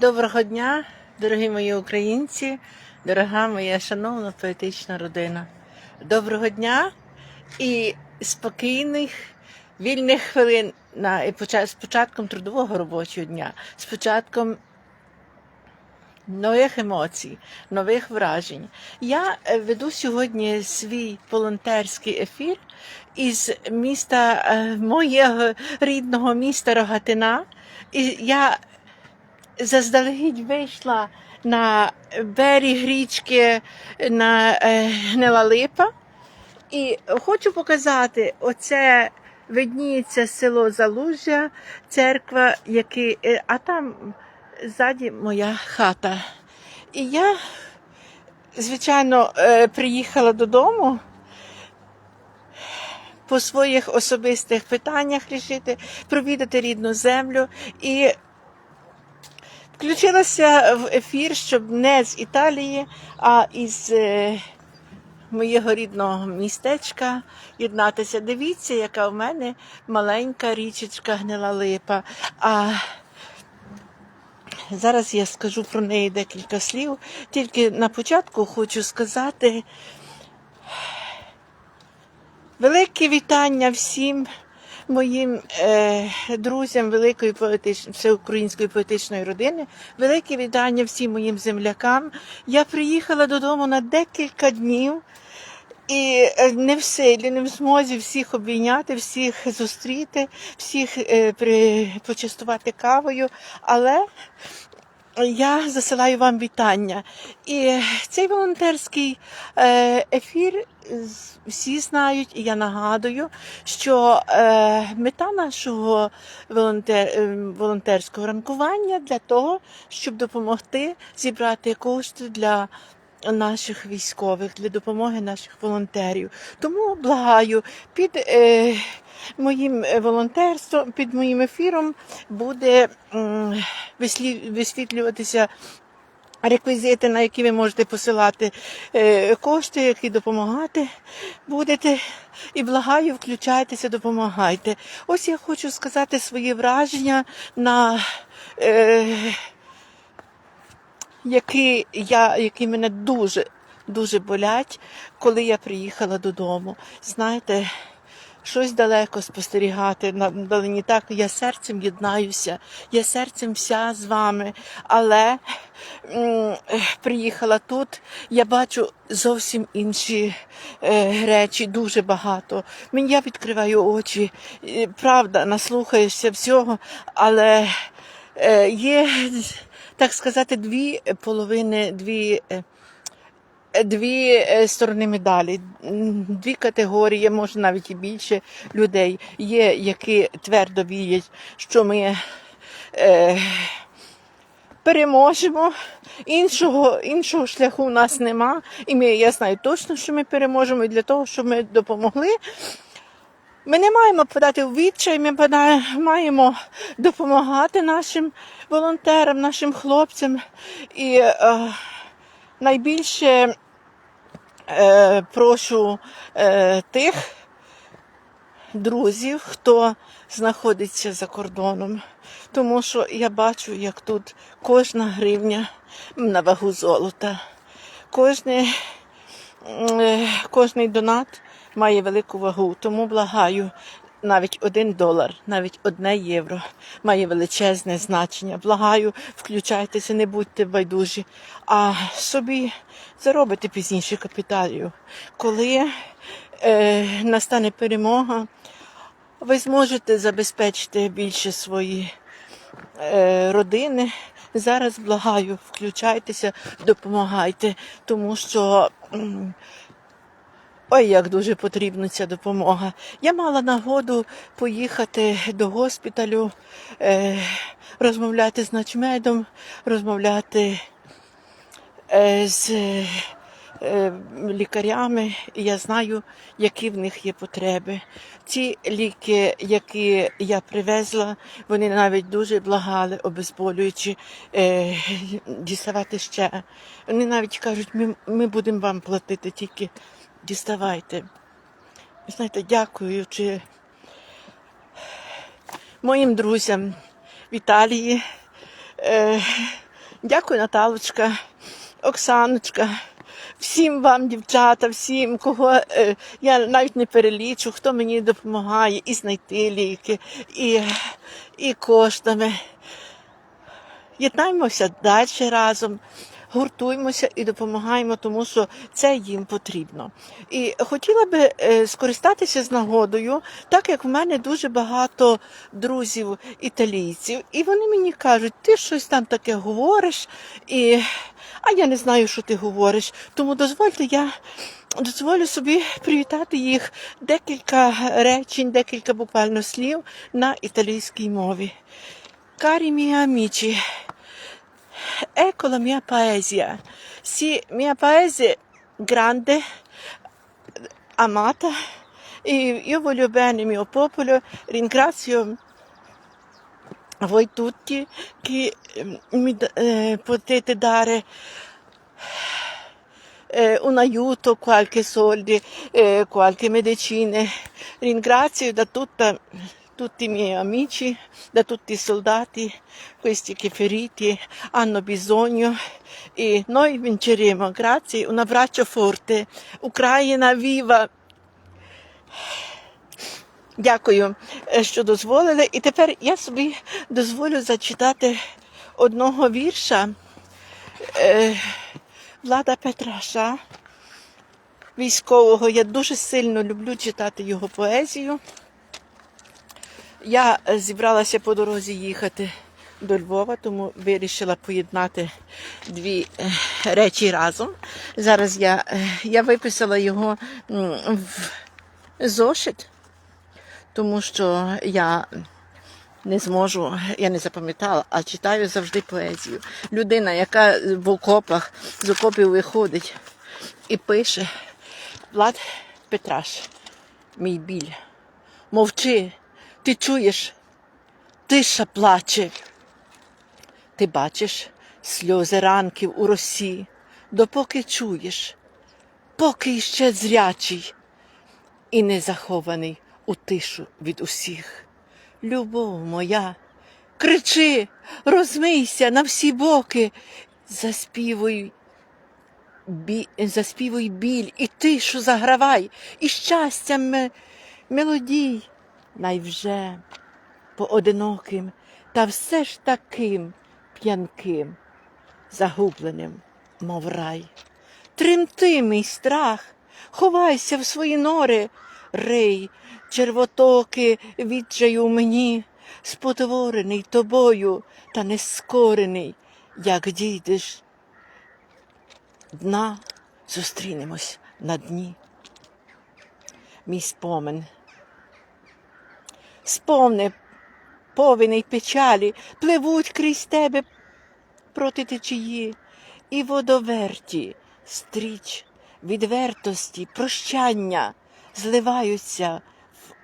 Доброго дня, дорогі мої українці, дорога моя шановна поетична родина. Доброго дня і спокійних, вільних хвилин на і з початком трудового робочого дня, з початком нових емоцій, нових вражень. Я е, веду сьогодні свій волонтерський ефір із міста е, моєго рідного міста Рогатина. І я заздалегідь вийшла на берег річки на е, Гнила Липа. І хочу показати, оце видніється село Залужжя, церква, який, е, а там ззаді моя хата. І я, звичайно, е, приїхала додому по своїх особистих питаннях рішити, провідати рідну землю. І Включилася в ефір, щоб не з Італії, а із е, моєго рідного містечка єднатися. Дивіться, яка в мене маленька річечка гнила липа. А зараз я скажу про неї декілька слів. Тільки на початку хочу сказати велике вітання всім моїм е, друзям великої поетич... всеукраїнської поетичної родини, велике вітання всім моїм землякам. Я приїхала додому на декілька днів. І е, не в силі, не в змозі всіх обійняти, всіх зустріти, всіх е, при... почастувати кавою. Але я засилаю вам вітання. І цей волонтерський е, ефір всі знають, і я нагадую, що е, мета нашого волонтер, е, волонтерського ранкування для того, щоб допомогти зібрати кошти для. Наших військових для допомоги наших волонтерів. Тому благаю, під моїм е, волонтерством, під моїм ефіром буде висвітлюватися реквізити, на які ви можете посилати е, кошти, які допомагати будете. І благаю, включайтеся, допомагайте. Ось я хочу сказати свої враження на. Е, які, я, які мене дуже, дуже болять, коли я приїхала додому. Знаєте, щось далеко спостерігати на далині. Так, я серцем єднаюся, я серцем вся з вами. Але приїхала тут, я бачу зовсім інші е, речі, дуже багато. Мені я відкриваю очі, правда, наслухаєшся всього, але е, є, так сказати, дві половини, дві. Дві е, сторони медалі, дві категорії, може навіть і більше людей є, які твердо вірять, що ми е, переможемо. Іншого, іншого шляху у нас нема. І ми, я знаю точно, що ми переможемо. І для того, щоб ми допомогли, ми не маємо подати в відчай, ми маємо допомагати нашим волонтерам, нашим хлопцям. І е, найбільше е, прошу е, тих друзів, хто знаходиться за кордоном. Тому що я бачу, як тут кожна гривня на вагу золота. кожний, е, кожний донат має велику вагу. Тому благаю, навіть один долар, навіть одне євро має величезне значення. Благаю, включайтеся, не будьте байдужі, а собі заробите пізніше капіталію. Коли е, настане перемога, ви зможете забезпечити більше свої е, родини. Зараз благаю, включайтеся, допомагайте, тому що ой, як дуже потрібна ця допомога. Я мала нагоду поїхати до госпіталю, е, розмовляти з начмедом, розмовляти е, з е, лікарями, і я знаю, які в них є потреби. Ці ліки, які я привезла, вони навіть дуже благали, обезболюючи, діставати ще. Вони навіть кажуть, ми, ми будемо вам платити, тільки діставайте. Знаєте, дякуючи моїм друзям в Італії. Е, Дякую, Наталочка, Оксаночка. Всім вам, дівчата, всім, кого е, я навіть не перелічу, хто мені допомагає і знайти ліки, і, і коштами. Єднаймося далі разом, гуртуймося і допомагаємо, тому що це їм потрібно. І хотіла би е, скористатися з нагодою, так як в мене дуже багато друзів італійців, і вони мені кажуть, ти щось там таке говориш, і... а я не знаю, що ти говориш. Тому дозвольте, я дозволю собі привітати їх декілька речень, декілька буквально слів на італійській мові. Карі мій амічі, Ecco la mia poesia. Sì, mia paese grande, amata. E io voglio bene il mio popolo. Ringrazio voi tutti che eh, mi eh, potete dare eh, un aiuto, qualche soldi, eh, qualche medicine. Ringrazio da tutta, tutti i miei amici, da tutti i soldati, questi che feriti hanno bisogno e noi vinceremo. Grazie, un abbraccio forte. Україна viva! Дякую, е, що дозволили. І тепер я собі дозволю зачитати одного вірша е, Влада Петраша, військового. Я дуже сильно люблю читати його поезію. Я е, зібралася по дорозі їхати до Львова, тому вирішила поєднати дві е, речі разом. Зараз я, е, я виписала його в зошит тому що я не зможу, я не запам'ятала, а читаю завжди поезію. Людина, яка в окопах з окопів виходить і пише Влад Петраш, мій біль. Мовчи, ти чуєш, тиша плаче. Ти бачиш сльози ранків у росі, допоки чуєш, поки іще зрячий і не захований у тишу від усіх. Любов моя, кричи, розмийся на всі боки, заспівуй, бі, заспівуй біль і тишу загравай, і щастям мелодій, найвже поодиноким, та все ж таким п'янким, загубленим, мов рай. Тремти, мій страх, ховайся в свої нори, рий, червотоки відчаю мені, спотворений тобою та нескорений, як дійдеш дна, зустрінемось на дні. Мій спомин. Сповни, повений печалі, пливуть крізь тебе проти течії, і водоверті, стріч, відвертості, прощання зливаються, в,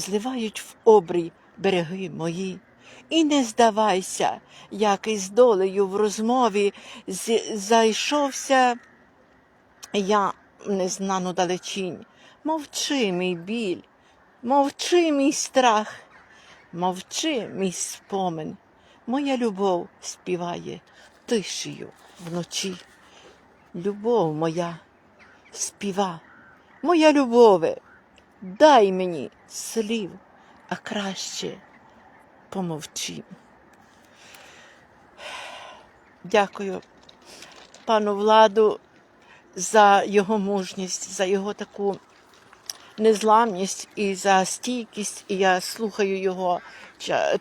зливають в обрій береги мої. І не здавайся, як із долею в розмові зайшовся я незнану далечінь. Мовчи, мій біль, мовчи, мій страх, мовчи, мій спомин. Моя любов співає тишею вночі. Любов моя співа, моя любове, дай мені слів, а краще помовчи. Дякую пану владу за його мужність, за його таку незламність і за стійкість. І я слухаю його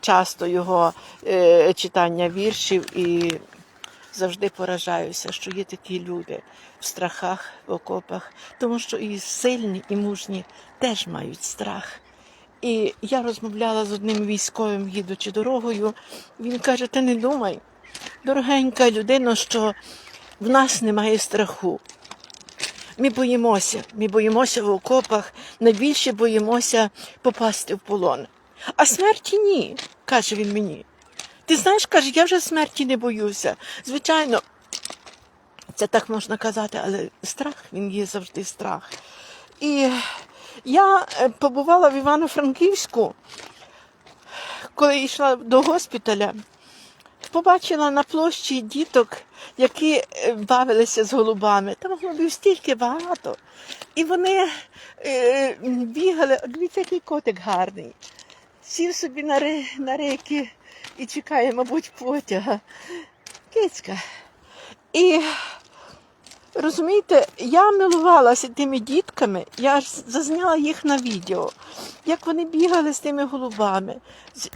часто його е, читання віршів і завжди поражаюся, що є такі люди в страхах, в окопах, тому що і сильні, і мужні теж мають страх. І я розмовляла з одним військовим, їдучи дорогою. Він каже: Ти не думай, дорогенька людина, що в нас немає страху. Ми боїмося, ми боїмося в окопах, найбільше боїмося попасти в полон. А смерті ні, каже він мені. Ти знаєш, каже, я вже смерті не боюся. Звичайно, це так можна казати, але страх він є завжди страх. І я е, побувала в Івано-Франківську, коли йшла до госпіталя. Побачила на площі діток, які е, бавилися з голубами. Там голубів стільки багато. І вони е, бігали. Дивіться, який котик гарний. Сів собі на, ри, на рейки і чекає, мабуть, потяга. Кицька. І розумієте, я милувалася тими дітками, я ж зазняла їх на відео, як вони бігали з тими голубами.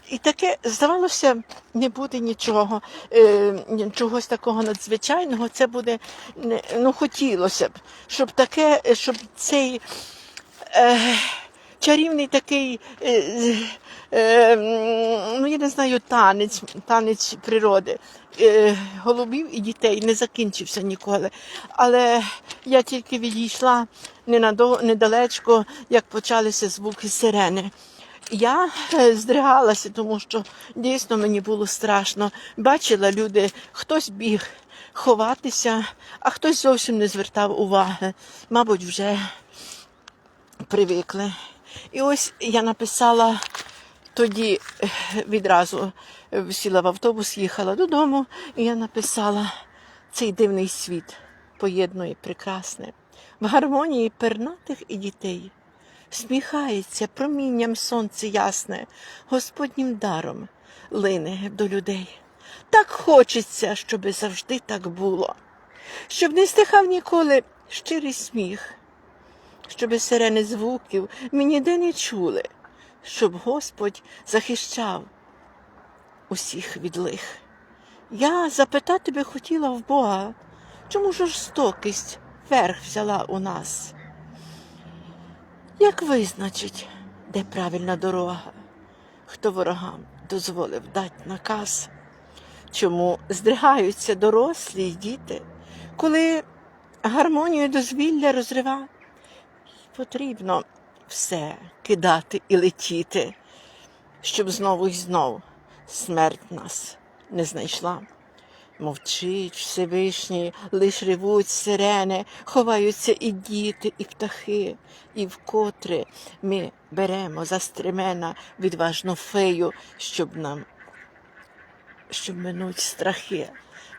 І таке, здавалося, не буде нічого, е, чогось такого надзвичайного. Це буде, не- ну хотілося б, щоб таке, щоб цей. Е, Чарівний такий, е, е, ну я не знаю, танець, танець природи голубів і дітей не закінчився ніколи. Але я тільки відійшла ненадо- недалечко, як почалися звуки сирени. Я е, здригалася, тому що дійсно мені було страшно. Бачила люди, хтось біг ховатися, а хтось зовсім не звертав уваги. Мабуть, вже привикли. І ось я написала тоді відразу е, сіла в автобус, їхала додому, і я написала цей дивний світ поєднує прекрасне в гармонії пернатих і дітей. Сміхається промінням сонце ясне, Господнім даром лине до людей. Так хочеться, щоби завжди так було, щоб не стихав ніколи щирий сміх, щоби сирени звуків ми ніде не чули, щоб Господь захищав усіх від лих. Я запитати би хотіла в Бога, чому жорстокість верх взяла у нас? Як визначить, де правильна дорога, хто ворогам дозволив дать наказ? Чому здригаються дорослі й діти, коли гармонію дозвілля розрива? Потрібно все кидати і летіти, щоб знову й знов смерть нас не знайшла. Мовчить Всевишній, лиш ревуть сирени, ховаються і діти, і птахи, і вкотре ми беремо за стремена відважну фею, щоб нам щоб минуть страхи.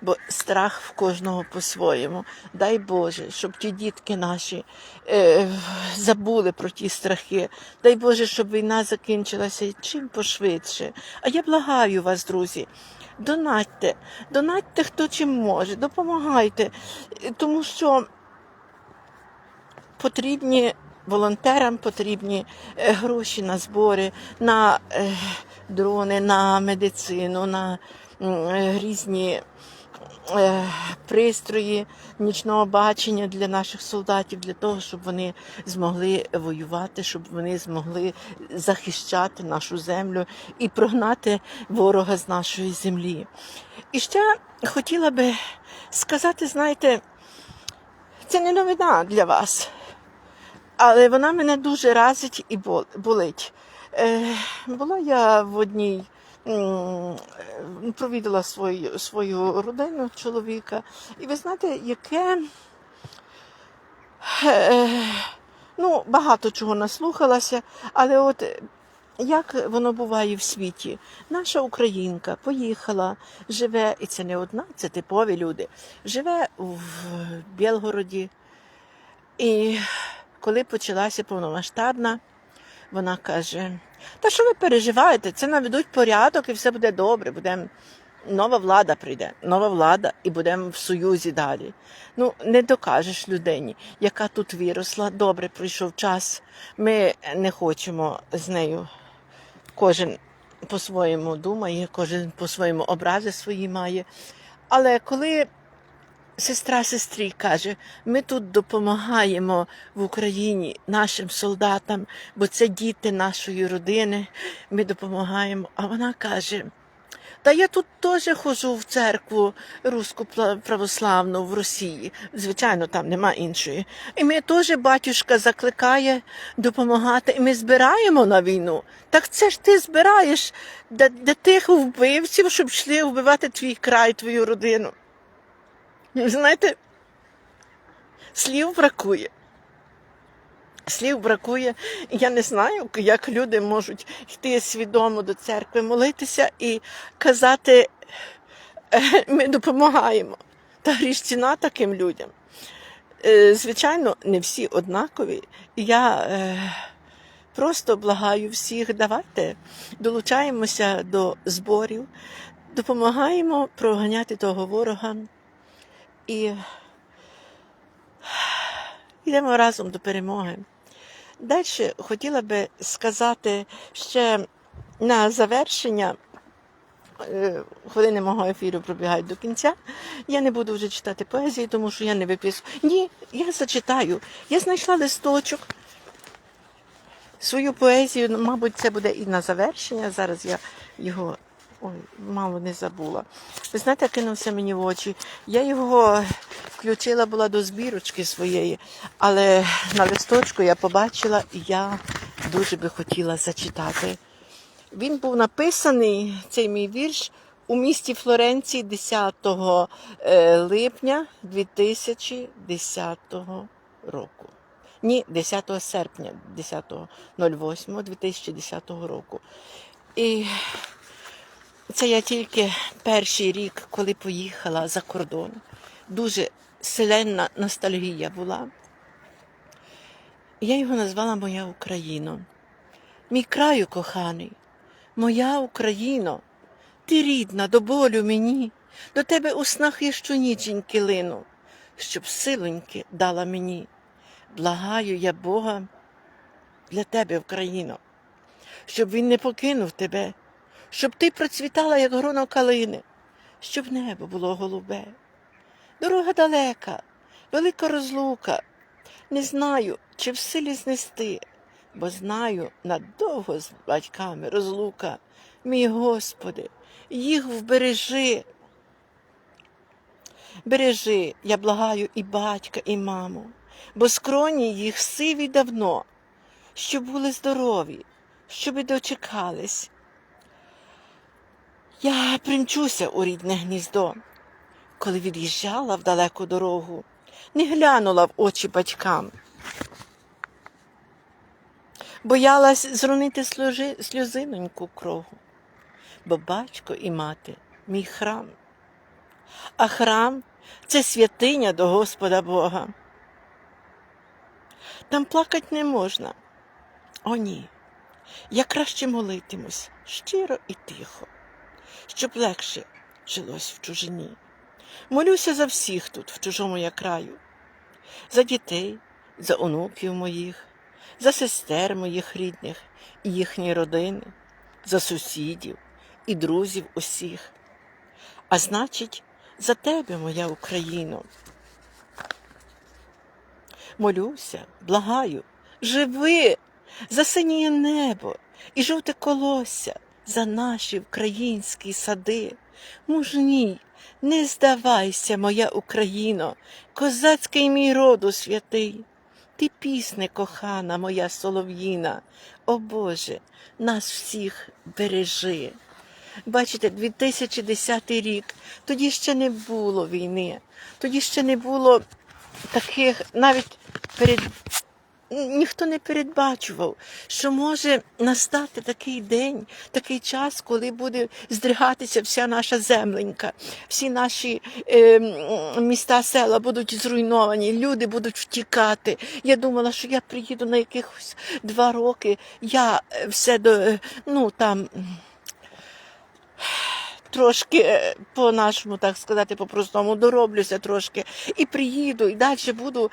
Бо страх в кожного по-своєму. Дай Боже, щоб ті дітки наші е, забули про ті страхи. Дай Боже, щоб війна закінчилася чим пошвидше. А я благаю вас, друзі, донатьте, донатьте хто чим може, допомагайте, тому що потрібні волонтерам потрібні е, гроші на збори, на е, дрони, на медицину, на е, різні пристрої нічного бачення для наших солдатів, для того, щоб вони змогли воювати, щоб вони змогли захищати нашу землю і прогнати ворога з нашої землі. І ще хотіла би сказати, знаєте, це не новина для вас, але вона мене дуже разить і бол- болить. Е, була я в одній, е, провідала свою, свою родину чоловіка, і ви знаєте, яке. Е, ну, багато чого наслухалася, але от як воно буває в світі? Наша українка поїхала, живе, і це не одна, це типові люди, живе в Білгороді. І коли почалася повномасштабна, вона каже: Та що ви переживаєте? Це наведуть порядок і все буде добре. Будемо нова влада прийде, нова влада, і будемо в союзі далі. Ну, не докажеш людині, яка тут виросла. Добре, прийшов час. Ми не хочемо з нею. Кожен по-своєму думає, кожен по-своєму образи свої має. Але коли сестра сестрі каже, ми тут допомагаємо в Україні нашим солдатам, бо це діти нашої родини, ми допомагаємо. А вона каже, та я тут теж ходжу в церкву руську православну в Росії. Звичайно, там нема іншої. І ми теж батюшка закликає допомагати, і ми збираємо на війну. Так це ж ти збираєш для тих вбивців, щоб йшли вбивати твій край, твою родину. Ви Знаєте, слів бракує. Слів бракує. Я не знаю, як люди можуть йти свідомо до церкви, молитися і казати е, ми допомагаємо. Та гріш ціна таким людям. Е, Звичайно, не всі однакові. Я е, просто благаю всіх, давайте долучаємося до зборів, допомагаємо проганяти того ворога і йдемо разом до перемоги. Далі хотіла би сказати ще на завершення. е, Хвилини мого ефіру пробігають до кінця. Я не буду вже читати поезії, тому що я не виписую. Ні, я зачитаю. Я знайшла листочок, свою поезію, мабуть, це буде і на завершення. Зараз я його ой, мало не забула. Ви знаєте, кинувся мені в очі. Я його включила була до збірочки своєї, але на листочку я побачила, і я дуже би хотіла зачитати. Він був написаний, цей мій вірш, у місті Флоренції 10 е, липня 2010 року. Ні, 10 серпня 10.08.2010 року. І це я тільки перший рік, коли поїхала за кордон. Дуже силенна ностальгія була. Я його назвала Моя Україно. Мій краю коханий, моя Україно, ти рідна до болю мені, до тебе у снах я щоніченьки лину, щоб силоньки дала мені. Благаю я Бога для тебе, Україно, щоб він не покинув тебе, щоб ти процвітала, як гроно калини, щоб небо було голубе. Дорога далека, велика розлука. Не знаю, чи в силі знести, бо знаю, надовго з батьками розлука. Мій Господи, їх вбережи. Бережи, я благаю і батька, і маму, бо скроні їх сиві давно, щоб були здорові, щоби дочекались. Я примчуся у рідне гніздо, коли від'їжджала в далеку дорогу, не глянула в очі батькам. Боялась зронити сльожи- сльозиноньку крогу, бо батько і мати мій храм. А храм це святиня до Господа Бога. Там плакать не можна. О, ні. Я краще молитимусь щиро і тихо, щоб легше жилось в чужині. Молюся за всіх тут, в чужому я краю, за дітей, за онуків моїх, за сестер моїх рідних і їхні родини, за сусідів і друзів усіх. А значить, за тебе, моя Україно. Молюся, благаю, живи за синє небо і жовте колосся, за наші українські сади. Мужній, не здавайся, моя Україно, козацький мій роду святий. Ти пісне кохана, моя солов'їна, о Боже, нас всіх бережи. Бачите, 2010 рік, тоді ще не було війни, тоді ще не було таких, навіть перед ніхто не передбачував, що може настати такий день, такий час, коли буде здригатися вся наша земленька, всі наші е, міста, села будуть зруйновані, люди будуть втікати. Я думала, що я приїду на якихось два роки, я все до е, ну там. Трошки е, по-нашому, так сказати, по-простому дороблюся трошки і приїду, і далі буду,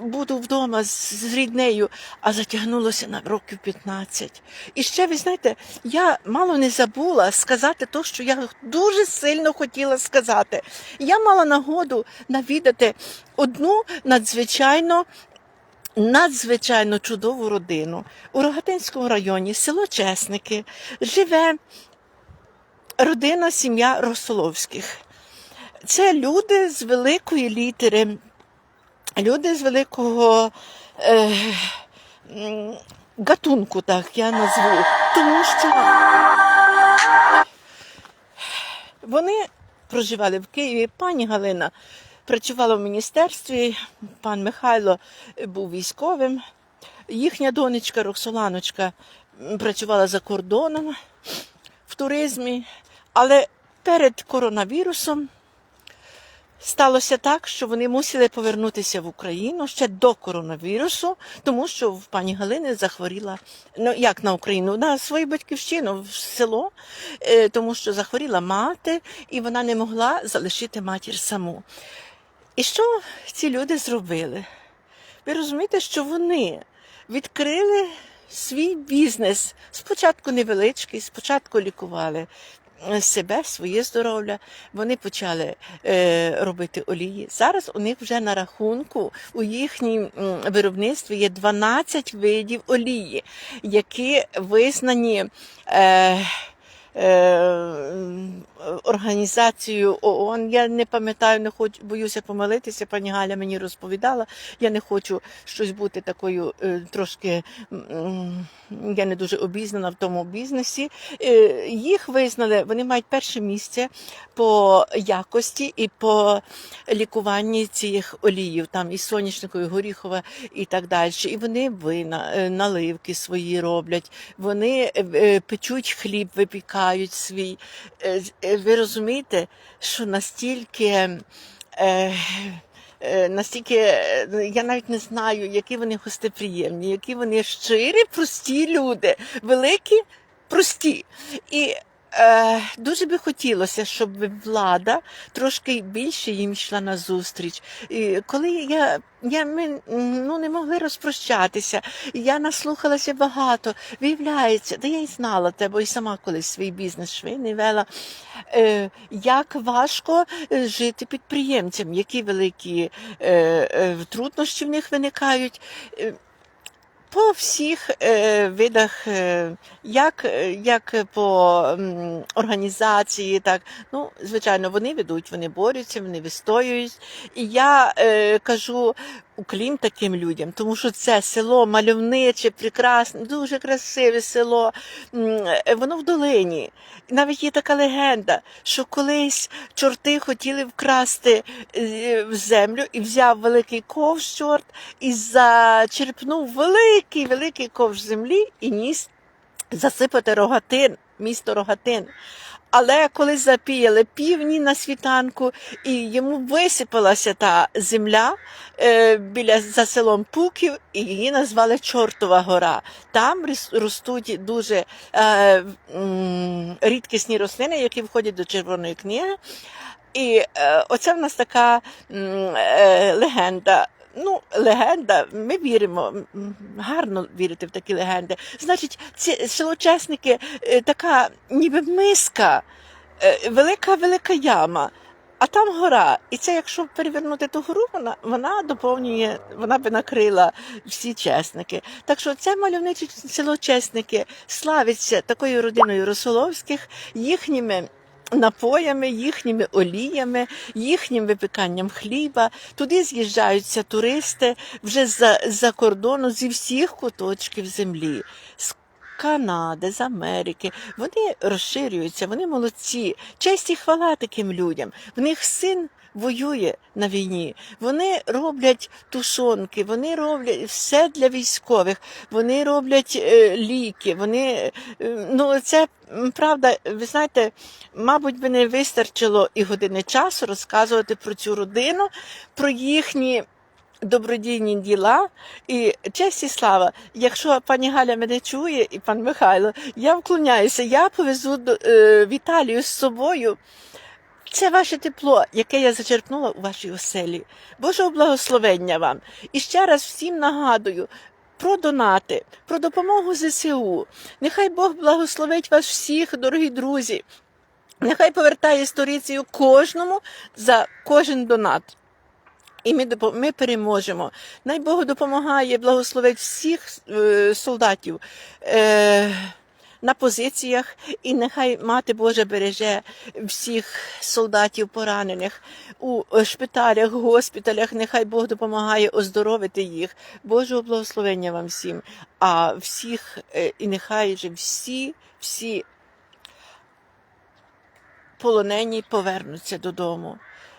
буду вдома з ріднею, а затягнулося на років 15. І ще, ви знаєте, я мало не забула сказати те, що я дуже сильно хотіла сказати. Я мала нагоду навідати одну надзвичайно надзвичайно чудову родину у Рогатинському районі, село Чесники, живе родина, сім'я Росоловських. Це люди з великої літери, люди з великого е, гатунку, так я назву. Тому що вони проживали в Києві. Пані Галина працювала в міністерстві, пан Михайло був військовим. Їхня донечка Роксоланочка працювала за кордоном в туризмі, але перед коронавірусом сталося так, що вони мусили повернутися в Україну ще до коронавірусу, тому що в пані Галини захворіла ну як на Україну, на свою батьківщину в село, е, тому що захворіла мати, і вона не могла залишити матір саму. І що ці люди зробили? Ви розумієте, що вони відкрили свій бізнес. Спочатку невеличкий, спочатку лікували себе, своє здоров'я. Вони почали е, робити олії. Зараз у них вже на рахунку у їхнім виробництві є 12 видів олії, які визнані. Е, е, Організацією ООН. Я не пам'ятаю, не хочу, боюся помилитися. Пані Галя мені розповідала. Я не хочу щось бути такою е, трошки. Я не дуже обізнана в тому бізнесі. Е, Їх визнали, вони мають перше місце по якості і по лікуванні цих оліїв, там і соняшникові, горіхова і так далі. І вони вина, наливки свої роблять, вони печуть хліб, випікають свій. Е, е, Ви розумієте, що настільки. Е, Настільки я навіть не знаю, які вони гостеприємні, які вони щирі, прості люди, великі, прості. І е, дуже би хотілося, щоб влада трошки більше їм йшла на зустріч. І коли я, я ми ну, не могли розпрощатися, я наслухалася багато. Виявляється, та я й знала те, бо і сама колись свій бізнес швейний вела. Е, як важко е, жити підприємцям, які великі е, е, труднощі в них виникають. По всіх е, видах, е, як, е, як по організації, так ну звичайно, вони ведуть, вони борються, вони вистоюють. І я кажу уклін таким людям, тому що це село мальовниче, прекрасне, дуже красиве село. Е, Воно в долині. Навіть є така легенда, що колись чорти хотіли вкрасти е, в землю і взяв великий ковш чорт і зачерпнув великий великий ковш землі і ніс засипати рогатин, місто Рогатин. Але коли запіяли півні на світанку, і йому висипалася та земля е, біля за селом Пуків, і її назвали Чортова гора. Там ростуть дуже е, м, рідкісні рослини, які входять до Червоної книги. І е, оце в нас така е, легенда. Ну, легенда, ми віримо, гарно вірити в такі легенди. Значить, ці селочесники е, така ніби миска, е, велика велика яма, а там гора. І це, якщо перевернути ту гору, вона, вона доповнює, вона би накрила всі чесники. Так що це мальовничі село Чесники славиться такою родиною Росоловських, їхніми. Напоями, їхніми оліями, їхнім випіканням хліба. Туди з'їжджаються туристи вже з-за за кордону зі всіх куточків землі. З Канади, з Америки. Вони розширюються, вони молодці. Честь і хвала таким людям. В них син воює на війні. Вони роблять тушонки, вони роблять все для військових, вони роблять е, ліки. Вони, е, ну, це правда, ви знаєте, мабуть, би не вистачило і години часу розказувати про цю родину, про їхні добродійні діла. І честь і слава, якщо пані Галя мене чує і пан Михайло, я вклоняюся, я повезу е, Віталію з собою. Це ваше тепло, яке я зачерпнула у вашій оселі. Божого благословення вам. І ще раз всім нагадую. Про донати, про допомогу ЗСУ. Нехай Бог благословить вас всіх, дорогі друзі. Нехай повертає сторицею кожному за кожен донат. І ми, ми переможемо. Най Бог допомагає, благословить всіх е, солдатів е, на позиціях, і нехай Мати Божа береже всіх солдатів поранених у е, шпиталях, госпіталях. Нехай Бог допомагає оздоровити їх. Божого благословення вам всім. А всіх, е, і нехай же всі, всі полонені повернуться додому.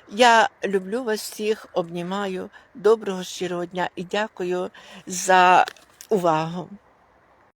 Я люблю вас всіх, обнімаю. Доброго щирого дня і дякую за увагу.